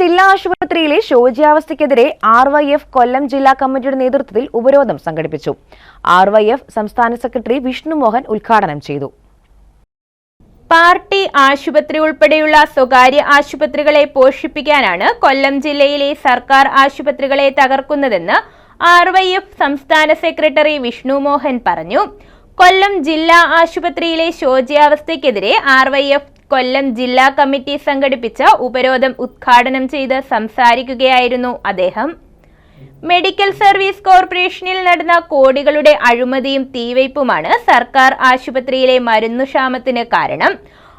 ജില്ലാ ആശുപത്രിയിലെ ശോച്യാവസ്ഥയ്ക്കെതിരെ ആർ വൈ എഫ് കൊല്ലം ജില്ലാ കമ്മിറ്റിയുടെ നേതൃത്വത്തിൽ ഉപരോധം സംഘടിപ്പിച്ചു. ആർ വൈ എഫ് സംസ്ഥാന സെക്രട്ടറി വിഷ്ണുമോഹൻ ഉദ്ഘാടനം ചെയ്തു. പാർട്ടി ആശുപത്രി ഉൾപ്പെടെയുള്ള സ്വകാര്യ ആശുപത്രികളെ പോഷിപ്പിക്കാനാണ് കൊല്ലം ജില്ലയിലെ സർക്കാർ ആശുപത്രികളെ തകർക്കുന്നതെന്ന് ആർ വൈ എഫ് സംസ്ഥാന സെക്രട്ടറി വിഷ്ണുമോഹൻ പറഞ്ഞു. കൊല്ലം ജില്ലാ ആശുപത്രിയിലെ ശോച്യാവസ്ഥയ്ക്കെതിരെ ആർ വൈ എഫ് കൊല്ലം ജില്ലാ കമ്മിറ്റി സംഘടിപ്പിച്ച ഉപരോധം ഉദ്ഘാടനം ചെയ്ത് സംസാരിക്കുകയായിരുന്നു അദ്ദേഹം. മെഡിക്കൽ സർവീസ് കോർപ്പറേഷനിൽ നടന്ന കോടികളുടെ അഴിമതിയും തീവയ്പുമാണ് സർക്കാർ ആശുപത്രിയിലെ മരുന്നുക്ഷാമത്തിന് കാരണം.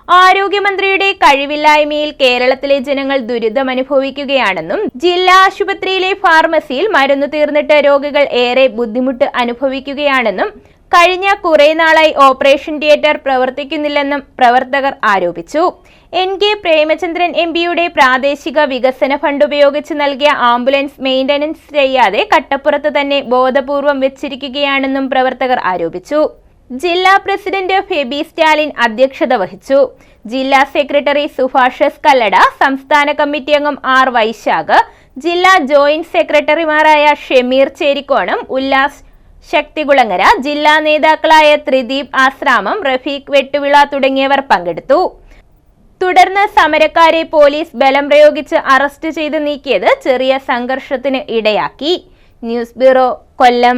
ആരോഗ്യമന്ത്രിയുടെ കഴിവില്ലായ്മയിൽ കേരളത്തിലെ ജനങ്ങൾ ദുരിതമനുഭവിക്കുകയാണെന്നും ജില്ലാ ആശുപത്രിയിലെ ഫാർമസിയിൽ മരുന്ന് തീർന്നിട്ട് രോഗികൾ ഏറെ ബുദ്ധിമുട്ട് അനുഭവിക്കുകയാണെന്നും കഴിഞ്ഞ കുറെ നാളായി ഓപ്പറേഷൻ തിയേറ്റർ പ്രവർത്തിക്കുന്നില്ലെന്നും പ്രവർത്തകർ ആരോപിച്ചു. എൻ കെ പ്രേമചന്ദ്രൻ എം പിയുടെ പ്രാദേശിക വികസന ഫണ്ട് ഉപയോഗിച്ച് നൽകിയ ആംബുലൻസ് മെയിന്റനൻസ് ചെയ്യാതെ കട്ടപ്പുറത്ത് തന്നെ ബോധപൂർവം വെച്ചിരിക്കുകയാണെന്നും പ്രവർത്തകർ ആരോപിച്ചു. ജില്ലാ പ്രസിഡന്റ് ഫെബി സ്റ്റാലിൻ അധ്യക്ഷത വഹിച്ചു. ജില്ലാ സെക്രട്ടറി സുഭാഷസ് കല്ലട സംസ്ഥാന കമ്മിറ്റി അംഗം ആർ വൈശാഖ് ജില്ലാ ജോയിന്റ് സെക്രട്ടറിമാരായ ഷെമീർ ചേരിക്കോണം ഉല്ലാസ് ശക്തികുളങ്ങര ജില്ലാ നേതാക്കളായ ത്രിദീപ് ആശ്രാമം റഫീഖ് വെട്ടുവിള തുടങ്ങിയവർ പങ്കെടുത്തു. തുടർന്ന് സമരക്കാരെ പോലീസ് ബലം പ്രയോഗിച്ച് അറസ്റ്റ് ചെയ്ത് നീക്കിയത് ചെറിയ സംഘർഷത്തിന് ഇടയാക്കി. News bureau Kollam.